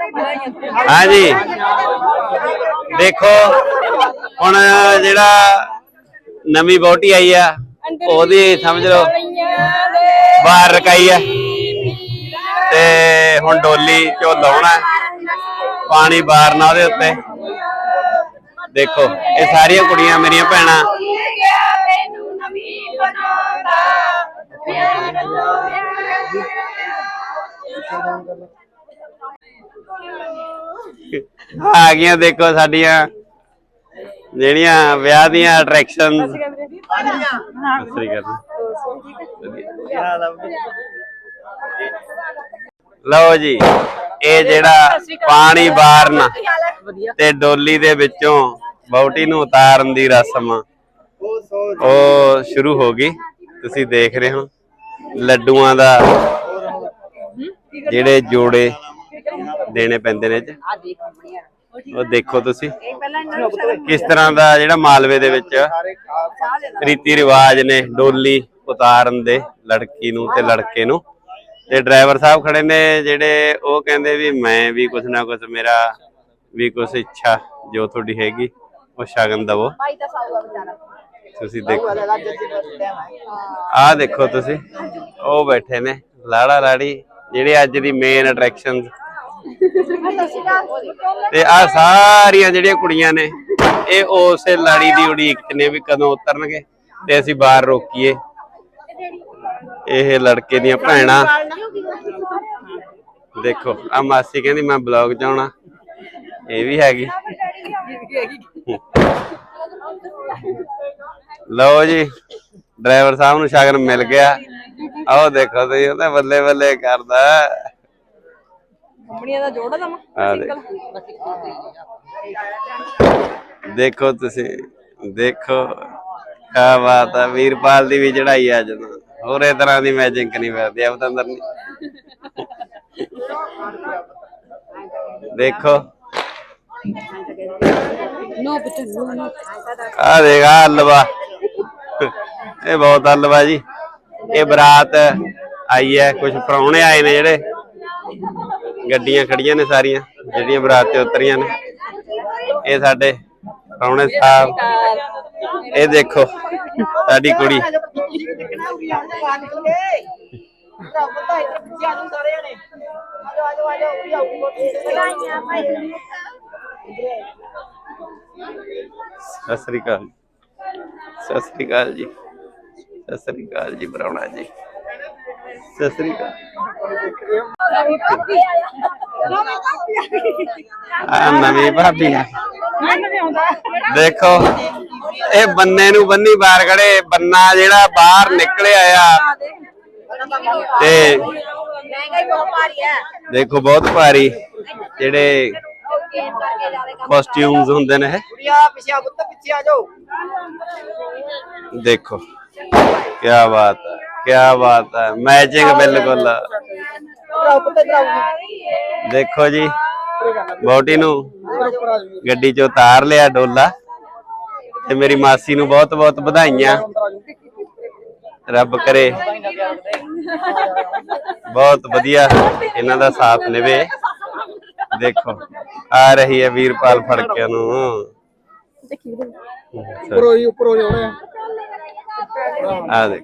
ਹਾਂਜੀ। ਦੇਖੋ, ਹੁਣ ਜਿਹੜਾ ਨਵੀਂ ਬੋਟੀ ਆਈ ਆ, ਉਹਦੀ ਸਮਝ ਲਓ, ਬਾਹਰ ਰਕਾਈ ਆ। ਤੇ ਹੁਣ ਡੋਲੀ ਚੋ ਲਾਉਣਾ? ਪਾਣੀ ਬਾਰਨਾ ਉਹਦੇ ਉੱਤੇ। ਦੇਖੋ, ਇਹ ਸਾਰੀਆਂ ਕੁੜੀਆਂ ਮੇਰੀਆਂ ਭੈਣਾਂ। ਆ ਗਈਆਂ ਦੇਖੋ ਸਾਡੀਆਂ ਜਿਹੜੀਆਂ ਵਿਆਹ ਦੀਆਂ ਅਟਰੈਕਸ਼ਨ ਸਹੀ ਗੱਲ ਲਓ ਜੀ, ਇਹ ਜਿਹੜਾ ਪਾਣੀ ਬਾਰਨ ਤੇ ਡੋਲੀ ਦੇ ਵਿੱਚੋਂ ਬੌਟੀ ਨੂੰ ਉਤਾਰਨ ਦੀ ਰਸਮ ਉਹ ਸ਼ੁਰੂ ਹੋ ਗਈ, ਤੁਸੀਂ ਦੇਖ ਰਹੇ ਹੋ, ਲੱਡੂਆਂ ਦਾ ਜਿਹੜੇ ਜੋੜੇ ਦੇਣੇ ਪੈਂਦੇ ਨੇ ਚ ਉਹ ਦੇਖੋ ਤੁਸੀਂ। ਕਿਸ ਤਰ੍ਹਾਂ ਦਾ ਜਿਹੜਾ ਮਾਲਵੇ ਦੇ ਵਿੱਚ ਰੀਤੀ ਰਿਵਾਜ ਨੇ ਡੋਲੀ ਉਤਾਰਨ ਦੇ ਲੜਕੀ ਨੂੰ ਤੇ ਲੜਕੇ ਨੂੰ। ਤੇ ਡਰਾਈਵਰ ਸਾਹਿਬ ਖੜੇ ਨੇ ਜਿਹੜੇ ਉਹ ਕਹਿੰਦੇ ਵੀ ਮੈਂ ਵੀ ਕੁਛ ਨਾ ਕੁਛ ਮੇਰਾ ਵੀ ਕੁਛ ਇੱਛਾ ਜੋ ਤੁਹਾਡੀ ਹੈਗੀ ਉਹ ਸ਼ਗਨ ਦਵੋ। ਤੁਸੀਂ ਦੇਖੋ। ਆਹ ਦੇਖੋ ਤੁਸੀਂ। ਉਹ ਬੈਠੇ ਨੇ। ਲਾੜਾ ਲਾੜੀ ਜਿਹੜੇ ਅੱਜ ਦੀ ਮੇਨ ਅਟਰੈਕਸ਼ਨ ਤੇ ਆ ਸਾਰੀਆਂ ਜਿਹੜੀਆਂ ਕੁੜੀਆਂ ਨੇ, ਇਹ ਉਸੇ ਲਾੜੀ ਦੀ ਉਡੀਕ 'ਚ ਨੇ ਵੀ ਕਦੋਂ ਉਤਰਨਗੇ ਤੇ ਅਸੀਂ ਬਾਹਰ ਰੋਕੀਏ। ਇਹ ਲੜਕੇ ਦੀਆਂ ਭੈਣਾਂ। ਦੇਖੋ, ਆ ਮਾਸੀ ਕਹਿੰਦੀ ਮੈਂ ਬਲੌਗ ਚ ਆਉਣਾ। ਇਹ ਵੀ ਹੈਗੀ। ਲਓ ਜੀ, ਡਰਾਈਵਰ ਸਾਹਿਬ ਨੂੰ ਸ਼ਗਨ ਮਿਲ ਗਿਆ। ਆਓ ਦੇਖੋ ਤੁਸੀਂ ਉਹਦੇ ਬੱਲੇ ਬੱਲੇ ਕਰਦਾ। ਕੰਪਨੀਆਂ ਦਾ ਜੋੜਾ ਦਮ ਆ ਦੇਖੋ। ਤੁਸੀਂ ਦੇਖੋ। ਕਾ ਬਾਤ ਹੈ ਵੀਰਪਾਲ ਦੀ ਵੀ ਚੜਾਈ ਅੱਜ ਤਾਂ। ਹੋਰੇ ਤਰ੍ਹਾਂ ਦੀ ਮੈਜਿਕ ਨਹੀਂ ਫਿਰਦੀ ਆ ਬਤੰਦਰ ਨਹੀਂ। ਦੇਖੋ। ਨੋ ਬਚਨ ਨੋ ਆ ਆ ਹਲਵਾ। ਇਹ ਬਹੁਤ ਹਲਵਾ ਜੀ। ਇਹ ਬਰਾਤ ਆਈ ਹੈ ਕੁਝ ਪ੍ਰਾਹੁਣੇ ਆਏ ਨੇ ਜਿਹੜੇ। ਗੱਡੀਆਂ ਖੜੀਆਂ ਨੇ ਸਾਰੀਆਂ, ਜਿਹੜੀਆਂ ਬਰਾਤ ਤੇ ਉਤਰੀਆਂ ਨੇ। ਇਹ ਸਾਡੇ ਪ੍ਰਾਹੁਣੇ ਸਾਹਿਬ, ਇਹ ਦੇਖੋ, ਸਾਡੀ ਕੁੜੀ। ਸਤਿ ਸ੍ਰੀ ਅਕਾਲ ਸਤਿ ਸ੍ਰੀ ਅਕਾਲ ਜੀ। ਸਤਿ ਸ੍ਰੀ ਅਕਾਲ ਜੀ, ਪ੍ਰਾਹੁਣਾ ਜੀ। ਸਤਿ ਸ੍ਰੀ ਅਕਾਲ। ਆ ਨਵੀਂ ਭਾਬੀ ਆ। ਦੇਖੋ, ਇਹ ਬੰਨੇ ਨੂੰ ਬੰਨੀ ਬਾਹਰ ਖੜੇ, ਬੰਨਾ ਜਿਹੜਾ ਬਾਹਰ ਨਿਕਲਿਆ ਆ। ਤੇ ਦੇਖੋ, ਬਹੁਤ ਭਾਰੀ ਜਿਹੜੇ ਕਾਸਟਿਊਮਸ ਹੁੰਦੇ ਨੇ ਪਿੱਛੇ ਆ ਜਾਓ ਦੇਖੋ ਕੀ ਬਾਤ ਹੈ ਕੀ ਬਾਤ ਹੈ। ਮੈਚਿੰਗ ਬਿਲਕੁਲ। ਦੇਖੋ ਜੀ ਬੋਟੀ ਨੂੰ ਗੱਡੀ 'ਚ ਉਤਾਰ ਲਿਆ ਡੋਲਾ ਤੇ ਮੇਰੀ ਮਾਸੀ ਨੂੰ ਬਹੁਤ ਬਹੁਤ ਵਧਾਈਆਂ। ਰੱਬ ਕਰੇ। ਬਹੁਤ ਵਧੀਆ ਇਹਨਾਂ ਦਾ ਸਾਥ ਨਿਵੇ ਦੇਖੋ ਆ ਰਹੀ ਹੈ ਵੀਰਪਾਲ ਫੜਕਿਆਂ ਨੂੰ। ਉੱਪਰੋਂ ਹੀ ਉੱਪਰੋਂ ਜਾਣਾ ਆ ਦੇਖ।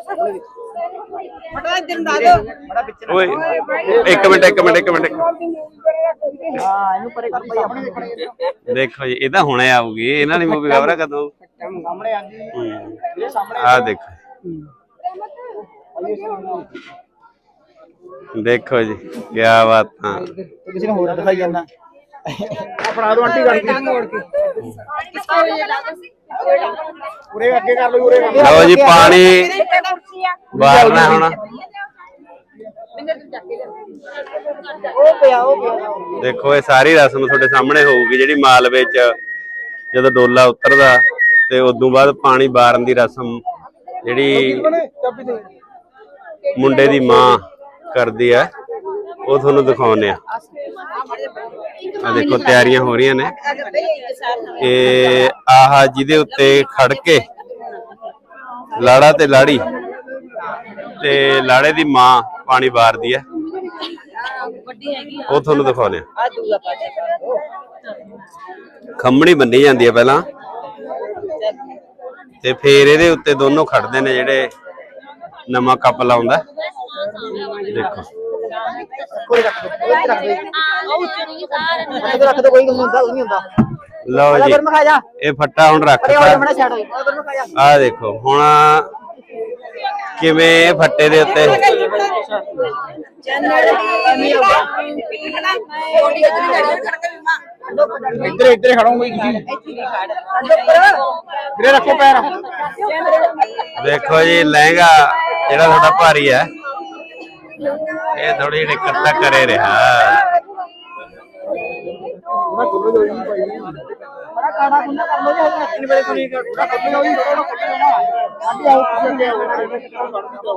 ਫਟਾ ਇੱਧਰ ਨੂੰ ਲਾ ਦਿਓ। ਬੜਾ ਵਿੱਚ ਓਏ ਇੱਕ ਮਿੰਟ ਇੱਕ ਮਿੰਟ ਇੱਕ ਮਿੰਟ ਇੱਕ ਮਿੰਟ। ਹਾਂ ਇਹਨੂੰ ਪਰੇ ਕਰ ਭਾਈ ਆਪਣੇ ਦੇਖਣੇ ਦੇਖੋ ਜੀ ਇਹ ਤਾਂ ਹੁਣੇ ਆਊਗੀ ਇਹਨਾਂ ਦੀ ਮੂਵੀ ਖਬਰ ਹੈ। ਕਦੋਂ ਸਾਹਮਣੇ ਆ ਜੀ ਹੂੰ। ਇਹ ਸਾਹਮਣੇ ਆ ਦੇਖੋ ਦੇਖੋ ਜੀ ਕੀ ਬਾਤਾਂ ਕਿਸੇ ਨੂੰ ਹੋਰ ਦਿਖਾਈ ਜਾਂਦਾ। ਆਪਣਾ ਦੋ ਆਂਟੀ ਕਰ ਮੋੜ ਕੇ। ਉਰੇ ਅੱਗੇ ਕਰ ਲਓ ਉਰੇ ਲਓ। ਜੀ ਪਾਣੀ ਬਾਹਰਨਾ ਹੁਣ। ਉਹ ਪਿਆ ਉਹ ਪਿਆ। ਦੇਖੋ ਇਹ ਸਾਰੀ ਰਸਮ ਤੁਹਾਡੇ ਸਾਹਮਣੇ ਹੋਊਗੀ ਜਿਹੜੀ ਮਾਲਵੇ ਚ ਜਦੋਂ ਡੋਲਾ ਉਤਰਦਾ ਤੇ ਉਦੋਂ ਬਾਅਦ ਪਾਣੀ ਬਾਰਨ ਦੀ ਰਸਮ ਜਿਹੜੀ ਮੁੰਡੇ ਦੀ ਮਾਂ ਕਰਦੀ ਆ। ਉਹ ਤੁਹਾਨੂੰ ਦਿਖਾਉਨੇ ਆ। ਆ ਦੇਖੋ, ਤਿਆਰੀਆਂ ਹੋ ਰਹੀਆਂ ਨੇ। ਇਹ ਆਹ ਜਿਹਦੇ ਉੱਤੇ ਖੜ ਕੇ ਲਾੜਾ ਤੇ ਲਾੜੀ ਤੇ ਲਾੜੇ ਦੀ ਮਾਂ ਪਾਣੀ ਵਾਰਦੀ ਹੈ। ਉਹ ਤੁਹਾਨੂੰ ਦਿਖਾਉਣੇ ਆ। ਆ ਖੰਮਣੀ ਬੰਨੀ ਜਾਂਦੀ ਹੈ ਪਹਿਲਾਂ। ਤੇ ਫੇਰ ਇਹਦੇ ਉੱਤੇ ਦੋਨੋਂ ਖੜਦੇ ਨੇ ਜਿਹੜੇ ਨਵਾਂ ਕੱਪ ਲਾਉਂਦਾ ਦੇਖੋ। ਕੋਈ ਰੱਖ ਦੋ ਕੋਈ ਰੱਖ ਦੋ। ਉਹ ਚੁਰੀ ਸਾਰੇ ਨੂੰ ਇੱਧਰ ਰੱਖ ਦੋ ਕੋਈ ਨਹੀਂ ਹੁੰਦਾ ਕੁਝ ਨਹੀਂ ਹੁੰਦਾ। ਲਓ ਜੀ। ਮੈਂ ਖਾ ਜਾ। ਇਹ ਫੱਟਾ ਹੁਣ ਰੱਖਤਾ ਆ ਦੇਖੋ ਹੁਣ ਕਿਵੇਂ ਇਹ ਫੱਟੇ ਦੇ ਉੱਤੇ ਇੱਧਰ ਇੱਧਰ ਖੜਾਉਂਗਾ ਤੁਸੀਂ। ਵੀਰੇ ਰੱਖੋ ਪੈਰ। ਦੇਖੋ ਜੀ ਲਹਿੰਗਾ ਜਿਹੜਾ ਤੁਹਾਡਾ ਭਾਰੀ ਹੈ, ਇਹ ਥੋੜੀ ਜਿਹੀ ਇਕੱਠਾ ਕਰੇ ਰਿਹਾ। ਬੜਾ ਕਾੜਾ ਖੁੱਲਾ ਕਰ ਲੋ ਜੀ ਤਿੰਨ ਵਜੇ ਤੋਂ ਨਹੀਂ ਪੂਰਾ ਖੁੱਲ੍ਹ ਲਓ ਜੀ ਥੋੜਾ ਖੁੱਲ੍ਹ ਨਾ ਸਾਡੀ ਆਓ ਤੁਸੀਂ ਲੈ ਆਓ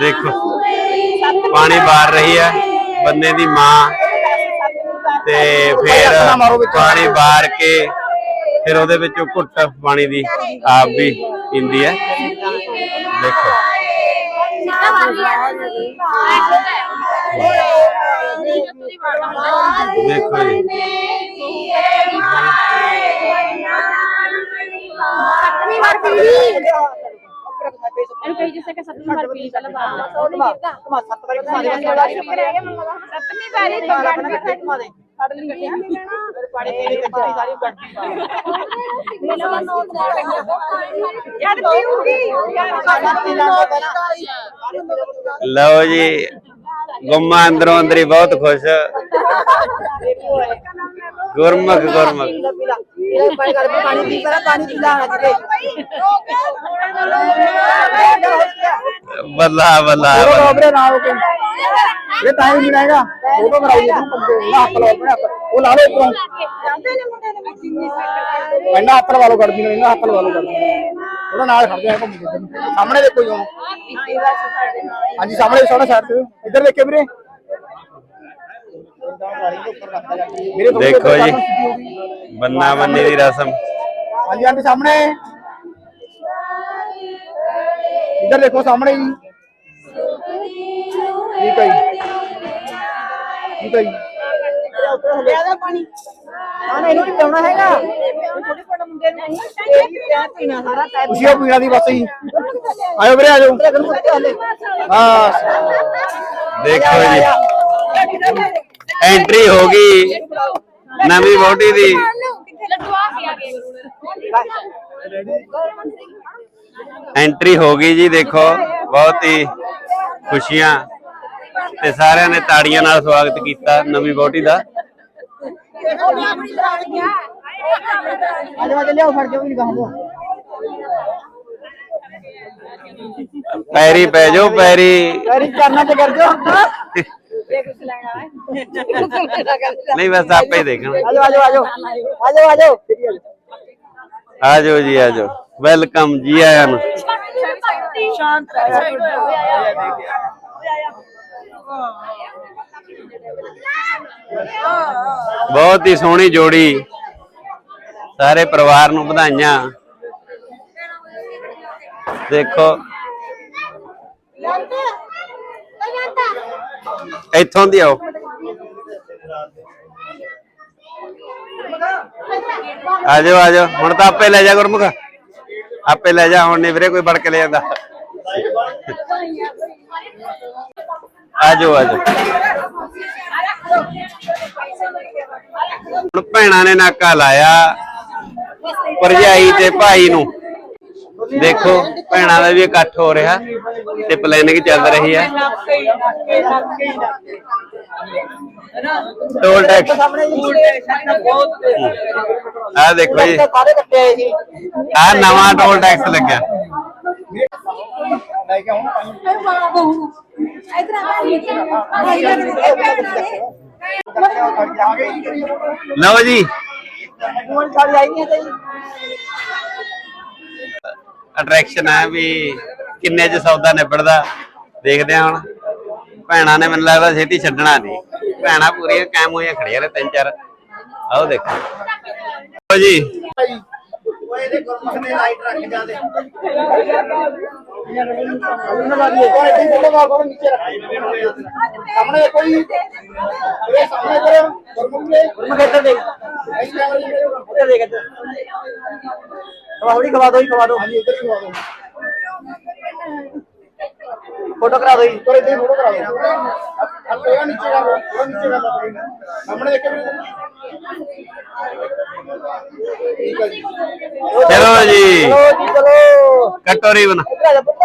ਦੇਖੋ, ਪਾਣੀ ਬਾਰ ਰਹੀ ਹੈ, ਬੰਦੇ ਦੀ ਮਾਂ। ਤੇ ਫਿਰ ਪਾਣੀ ਬਾਰ ਕੇ, ਫਿਰ ਉਹਦੇ ਵਿੱਚੋਂ ਘੁੱਟ ਪਾਣੀ ਦੀ ਆਪ ਵੀ ਪੀਂਦੀ ਹੈ। ਦੇਖੋ। ਦੇਖੋ ਜੀ। ਇਹਨੂੰ ਕਹੀ ਜਿਸੇ ਕਿ ਸੱਤਵੀਂ ਵਾਰ ਪੀ ਪਹਿਲਾਂ ਬਾਅਦ ਕਮਾ ਸੱਤ ਵਾਰੀ ਕਮਾ ਸੱਤਵੀਂ ਵਾਰੀ ਕਮਾ ਦੇ ਕਮਾ ਦੇ ਕੱਢ ਲਈ ਪਾਣੀ ਪੀਣੀ ਕੱਚੀ ਸਾਰੀ ਕੱਢ ਯਾਰ ਪੀਊਗੀ ਲਓ ਜੀ, ਗੁੰਮਾ ਅੰਦਰੋਂ ਅੰਦਰ ਬਹੁਤ ਖੁਸ਼। ਗੁਰਮੁਖ ਗੁਰਮੁਖ। ਪਾਣੀ ਕਰ ਪਾਣੀ ਪੀ ਕਰ ਪਾਣੀ ਬੱਲਾ ਬੱਲਾ ਨਾਲ ਕੇ। ਇਹ ਟਾਈਮ ਨਹੀਂ ਰਹੇਗਾ ਉਹ ਤਾਂ ਮਰਾਈ ਨੂੰ। ਪੰਦੇ ਹੱਥ ਲਾਓ ਆਪਣੇ ਹੱਥ। ਉਹ ਲਾ ਲਓ ਉੱਪਰੋਂ। ਇਹਨਾਂ ਹੱਥ ਲਵਾ ਲਓ ਗੜਦੀ ਨੂੰ ਇਹਨਾਂ ਹੱਥ ਲਵਾ ਲਓ ਗੜਦੀ ਉਹਦਾ ਨਾਲ ਖੜ ਜਾ ਘੁੰਮ ਕੇ ਇੱਧਰ ਨੂੰ। ਸਾਹਮਣੇ ਦੇਖੋ ਜੀ ਹਾਂਜੀ ਸਾਹਮਣੇ ਸੋਹਣਾ ਤੇ। ਇੱਧਰ ਦੇਖਿਓ ਵੀਰੇ। ਦੇਖੋ ਜੀ। ਬੰਨਾ ਬੰਨੀ ਦੀ ਰਸਮ। ਹਾਂਜੀ ਹਾਂਜੀ ਸਾਹਮਣੇ। ਇੱਧਰ ਦੇਖੋ ਸਾਹਮਣੇ ਜੀ। ਠੀਕ ਹੈ ਜੀ। ਠੀਕ ਹੈ ਜੀ। ਜ਼ਿਆਦਾ ਪਾਣੀ। ਨਾ ਇਹਨੂੰ ਨਹੀਂ ਪਿਆਉਣਾ ਹੈਗਾ। ਛੋਟੇ ਛੋਟੇ ਮੁੰਡੇ ਨੂੰ ਨਹੀਂ ਚਾਹ ਪੀਣਾ ਸਾਰਾ ਟਾਈਮ ਤੁਸੀਂ ਉਹ ਪੀਣਾ ਦੀ ਬਸ ਹੀ ਆਇਓ ਵੀਰੇ ਆਜੋ ਹਾਂ। ਦੇਖੋ ਜੀ। ਐਂਟਰੀ ਹੋ ਗਈ। ਨਵੀਂ ਵੋਟੀ ਦੀ। ਐਂਟਰੀ ਹੋ ਗਈ ਜੀ, ਦੇਖੋ, ਬਹੁਤ ਹੀ ਖੁਸ਼ੀਆਂ ਤੇ ਸਾਰਿਆਂ ਨੇ ਤਾੜੀਆਂ ਨਾਲ ਸਵਾਗਤ ਕੀਤਾ ਨਵੀਂ ਵੋਟੀ ਦਾ। ਪੈਰੀ ਪੈ ਜਾਓ, ਪੈਰੀ। ਕਰੀ ਕਰਨਾ ਤੇ ਕਰ ਨਹੀਂ ਬਸ ਆਪੇ ਹੀ ਦੇਖਣਾ। ਆਜੋ ਆਜੋ ਆਜੋ। ਆਜੋ ਆਜੋ। ਆਜੋ ਜੀ ਆਜੋ। ਵੈਲਕਮ ਜੀ ਆਇਆਂ ਨੂੰ। ਸ਼ਾਂਤ ਬਹੁਤ ਹੀ ਸੋਹਣੀ ਜੋੜੀ। ਸਾਰੇ ਪਰਿਵਾਰ ਨੂੰ ਵਧਾਈਆਂ। ਦੇਖੋ। ਇੱਥੋਂ ਦੀ ਆਓ। ਆਜੋ ਆਜੋ ਹੁਣ ਤਾਂ ਆਪੇ ਲੈ ਜਾ ਗੁਰਮੁਖ। ਆਪੇ ਲੈ ਜਾ, ਹੁਣ ਨਹੀਂ ਵੀਰੇ ਕੋਈ ਵੜ ਕੇ ਲੈ ਜਾਂਦਾ। ਆਜੋ ਆਜੋ ਹੁਣ ਭੈਣਾਂ ਨੇ ਨਾਕਾ ਲਾਇਆ, ਭਰਜਾਈ ਤੇ ਭਾਈ ਨੂੰ। ਦੇਖੋ, ਭੈਣਾਂ ਦਾ ਵੀ ਇਕੱਠ ਹੋ ਰਿਹਾ ਤੇ ਪਲੈਨਿੰਗ ਚੱਲ ਰਹੀ ਹੈ ਟੋਲ ਟੈਕਸ ਸਾਹਮਣੇ ਜੀ ਆ ਦੇਖੋ ਜੀ। ਸਾਰੇ ਕੱਟੇ ਆਏ ਸੀ ਆ ਨਵਾਂ ਟੋਲ ਟੈਕਸ ਲੱਗਿਆ। ਲੈ ਕੇ ਆਉਂ ਲਓ ਜੀ। ਅਟਰੈਕਸ਼ਨ ਹੈ ਵੀ ਕਿੰਨੇ ਚ ਸੌਦਾ ਨਿਬੜਦਾ ਦੇਖਦੇ ਹਾਂ ਹੁਣ। ਭੈਣਾਂ ਨੇ ਮੈਨੂੰ ਲੱਗਦਾ ਛੇਤੀ ਛੱਡਣਾ ਨਹੀਂ। ਭੈਣਾਂ ਪੂਰੀਆਂ ਕਾਇਮ ਹੋਈਆਂ ਖੜੀਆਂ ਨੇ ਤਿੰਨ ਚਾਰ। ਆਓ ਦੇਖੋ। ਜੀ। ਉਹ ਇਹਦੇ ਗੁਰਮੁਖ ਨੇ ਲਾਈਟ ਰੱਖ ਜਾਂਦੇ। ਉਹਨਾਂ ਦਾ ਵੀ ਉਹ ਇੱਥੇ ਫੋਟੋ ਕੋਲ ਨੀਚੇ ਰੱਖ ਸਾਹਮਣੇ ਕੋਈ ਇਹ ਸਾਹਮਣੇ ਕਰੋ। ਗੁਰਮੁਖ ਨੇ ਗੁਰਮੁਖ ਇੱਧਰ ਦੇਖ ਇੱਧਰ। ਦੇਖ ਇੱਧਰ ਖਵਾ ਥੋੜੀ ਖਵਾ ਦੋ ਹੀ ਖਵਾ ਦੋ ਹਾਂਜੀ ਇੱਧਰ ਖਵਾ ਦੋ ਫੋਟੋ ਕਰਾ ਦੋ ਜੀ। ਪਰ ਇੱਥੇ ਫੋਟੋ ਕਰਾ ਦੋ ਹੱਲੇ ਆ ਨੀਚੇ ਕਰ ਲਓ। ਨੀਚੇ ਕਰ ਲਓ। ਸਾਹਮਣੇ ਦੇਖ ਠੀਕ ਹੈ ਜੀ। ਚਲੋ ਜੀ ਚਲੋ ਜੀ। ਚਲੋ। ਕੱਟੋ ਰੀਬਨ ਇੱਧਰ ਆ ਜਾ ਪੁੱਤ।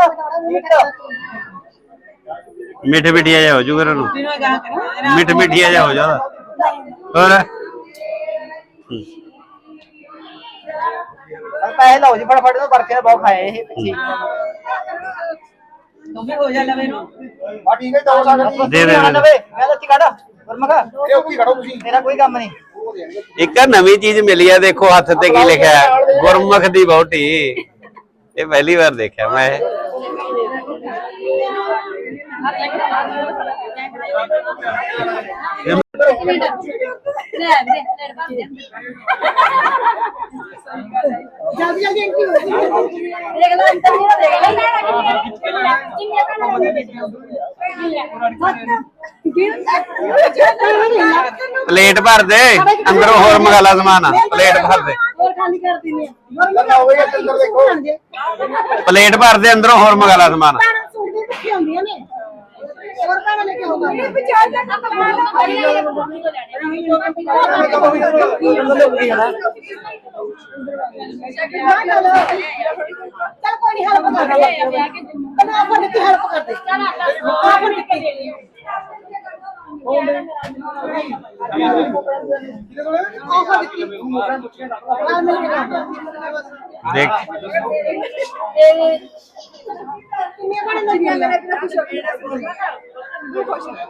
ਮਿੱਠੇ ਮਿੱਠੀਆ ਜਾ ਹੋ ਜੂ ਫਿਰ ਉਹਨੂੰ। ਮਿੱਠ ਮਿੱਠੀਆ ਜਾ ਹੋ ਜਾਦਾ ਹੋਰ? ਪੈਸੇ ਲਓ ਜੀ ਫਟਾਫਟ ਤੋਂ ਵਰਕੇ ਬਹੁਤ ਖਾਏ ਇਹ ਪਿੱਛੇ। ਤੁਮੇ ਹੋ ਜਾ ਲਵੇ ਨੂੰ ਆ ਠੀਕ ਹੈ ਦੋ ਸਾਗਰ ਦੇ ਦੇ, ਦੇ ਦੇ। ਮੈਂ ਤਾਂ ਇੱਥੇ ਕੱਢ ਗੁਰਮਖ ਇਹ ਉੱਥੇ ਖੜੋ ਤੁਸੀਂ। ਮੇਰਾ ਕੋਈ ਕੰਮ ਨਹੀਂ। ਇੱਕ ਨਵੀਂ ਚੀਜ਼ ਮਿਲੀ ਆ ਦੇਖੋ ਹੱਥ ਤੇ ਕੀ ਲਿਖਿਆ ਹੈ। ਗੁਰਮੁਖ ਦੀ ਬੋਟੀ ਇਹ ਪਹਿਲੀ ਵਾਰ ਦੇਖਿਆ ਮੈਂ ਇਹ। ਜਲਦੀ ਜਲਦੀ ਐਂਟਰੀ ਹੋ ਗਈ ਦੇਖ ਲੈ ਅੰਦਰ ਨਹੀਂ ਦੇਖ ਲੈ ਪਲੇਟ ਭਰ ਦੇ, ਅੰਦਰੋਂ ਹੋਰ ਮੰਗਾ ਲਾ ਸਮਾਨ। ਪਲੇਟ ਭਰ ਦੇ। ਹੋਰ ਖਾਲੀ ਕਰ ਦਿੰਦੇ ਆ ਪਲੇਟ ਭਰ ਦੇ, ਅੰਦਰੋਂ ਹੋਰ ਮੰਗਾ ਸਮਾਨ। ਪਾਣਾ ਸੂਟ ਦੇ ਕਿੱਥੇ ਹੁੰਦੀਆਂ ਨੇ ਹੋਰ ਪਾਣਾ ਲੈ ਕੇ ਆਉਂਦਾ ਇਹ ਵਿਚਾਰ ਦਾ ਕੰਮ ਕਰਨਾ ਕਰੀ ਮੰਮੀ ਕੋ ਚੱਲ ਕੋਈ ਨਹੀਂ ਹੈਲਪ ਕਰ ਦੇ ਕਨਾ ਆਪਾਂ ਨੇ ਹੈਲਪ ਕਰ ਦੇ ਆਪਾਂ ਨੇ ਕੀ ਦੇਣੀ ਦੇਖ।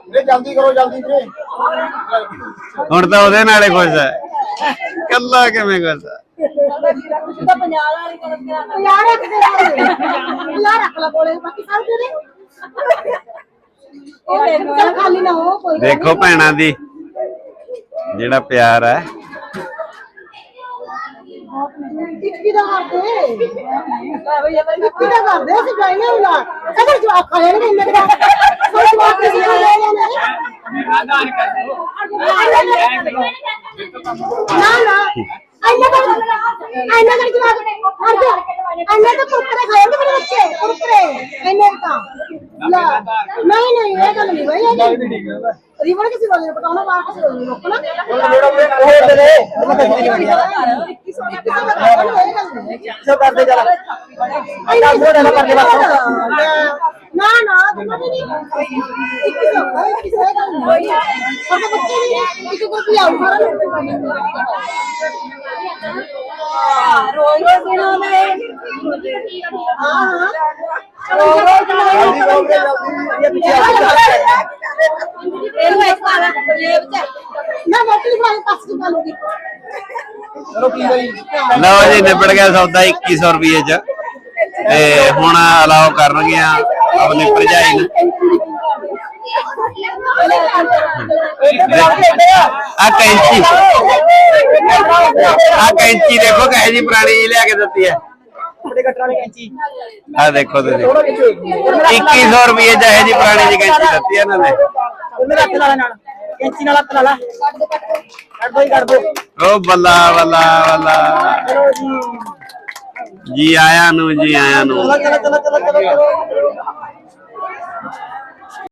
ਇਹ ਜਲਦੀ ਕਰੋ ਜਲਦੀ ਵੀਰੇ ਹੁਣ ਤਾਂ ਉਹਦੇ ਨਾਲੇ ਖੁਸ਼ ਹੈ ਕੱਲਾ ਕਿਵੇਂ ਖੁਸ਼ ਹੈ ਯਾਰ ਇੱਕ ਦੇ ਨਾਲ ਯਾਰ ਰੱਖ ਲਾ ਕੋਲੇ ਬਾਕੀ ਸਾਰੇ ਦੇ ਦੇ ਖਾਲੀ ਨਾ ਹੋ ਕੋਈ ਦੇਖੋ ਭੈਣਾਂ ਦੀ ਜਿਹੜਾ ਪਿਆਰ ਹੈ। ਇੱਕੀ ਦਾ ਕਰਦੇ ਇੱਕੀ ਦਾ ਕਰਦੇ ਅਸੀਂ ਜਾਈਏ ਹੁਣ ਅਗਰ ਜਵਾਬ ਖਾ ਲੈਣਗੇ ਇੰਨੇ ਦਾ। ਜਵਾਬ ਕਿਸੇ ਨੂੰ ਲੈ ਲੈਣੇ ਨਾ ਨਾ। ਇੰਨਾ ਕਰ ਇੰਨਾ ਕਰ ਜਵਾਬ ਹਟ ਜਾ ਇੰਨਾ ਤਾਂ ਕੁਰਕਰੇ ਖਾਏਂਗੇ ਮੇਰੇ ਬੱਚੇ ਕੁਰਕਰੇ। ਇੰਨੇ ਤਾਂ। ਲਾ ਨਹੀਂ ਨਹੀਂ ਇਹ ਗੱਲ ਨਹੀਂ ਬਈ ਰੀਵਨ ਕਿਸੇ ਵਾਲੇ ਨੂੰ ਪਟਾਉਣਾ ਬਾਹਰ ਕਿਸੇ ਵਾਲੇ ਨੂੰ ਰੋਕਣਾ। ਜਿਹੜਾ ਵੀਰੇ ਉਹ ਦੇ ਦੇ ਮੈਂ ਕਿਹਾ ਕਿੱਥੇ ਨਹੀਂ ਸੋ ਕਰਦੇ ਚੱਲ। ਮੋੜਾ ਨਾ ਕਰਦੇ ਬਸ ਨਾ ਨਾ ਤੁਮਨੇ ਨਹੀਂ। ਇੱਕ ਸੌ ਇੱਕ ਸੌ ਗੱਲ ਨਹੀਂ ਸਾਡੇ ਬੱਚੇ ਨਹੀਂ ਇੱਕ ਕੋਈ ਵੀ ਆਉ ਸਾਰਾ ਰੋਜ਼ ਰੋਜ਼ ਬਣਾਉਂਦੇ ਹਾਂ ਹਾਂ। ਇਹਨੂੰ ਇੱਕ ਵਾਰ ਚ ਮੋਟੀ ਪਾਸ ਲਓ ਜੀ ਨਿਬੜ ਗਿਆ ਸੌਦਾ 2100 ਰੁਪਏ ਚ। ਤੇ ਹੁਣ ਅਲਾਉ ਕਰਨਗੇ ਆ ਆਪਣੀ ਭਰਜਾਈ ਨੂੰ। ਆ ਕੈਂਚੀ। ਆ ਕੈਂਚੀ ਦੇਖੋ ਕਹੇ ਜੀ ਪੁਰਾਣੀ ਲਿਆ ਕੇ ਦਿੱਤੀ ਹੈ। ਬੜੇ ਕਟਰਾਂ ਵਾਲੀ ਕੈਂਚੀ ਆ ਦੇਖੋ ਤੁਸੀਂ। ਥੋੜਾ ਪਿੱਛੇ 2100 ਰੁਪਏ ਚ ਇਹ ਜੀ ਪੁਰਾਣੀ ਜਿਹੀ ਕੈਂਚੀ ਦਿੱਤੀ ਇਹਨਾਂ ਨੇ। ਉਹਨੇ ਹੱਥ ਲਾ ਨਾਲ ਕੈਂਚੀ ਨਾਲ ਹੱਥ ਲਾ ਲਾ। ਕੱਢ ਦੋ ਹੀ ਕੱਢ ਦੋ। ਓ ਬੱਲਾ ਬੱਲਾ ਬੱਲਾ। ਚਲੋ ਜੀ। ਜੀ ਆਇਆਂ ਨੂੰ ਜੀ ਆਇਆਂ ਨੂੰ। ਚਲੋ ਚਲੋ ਚਲੋ ਚਲੋ।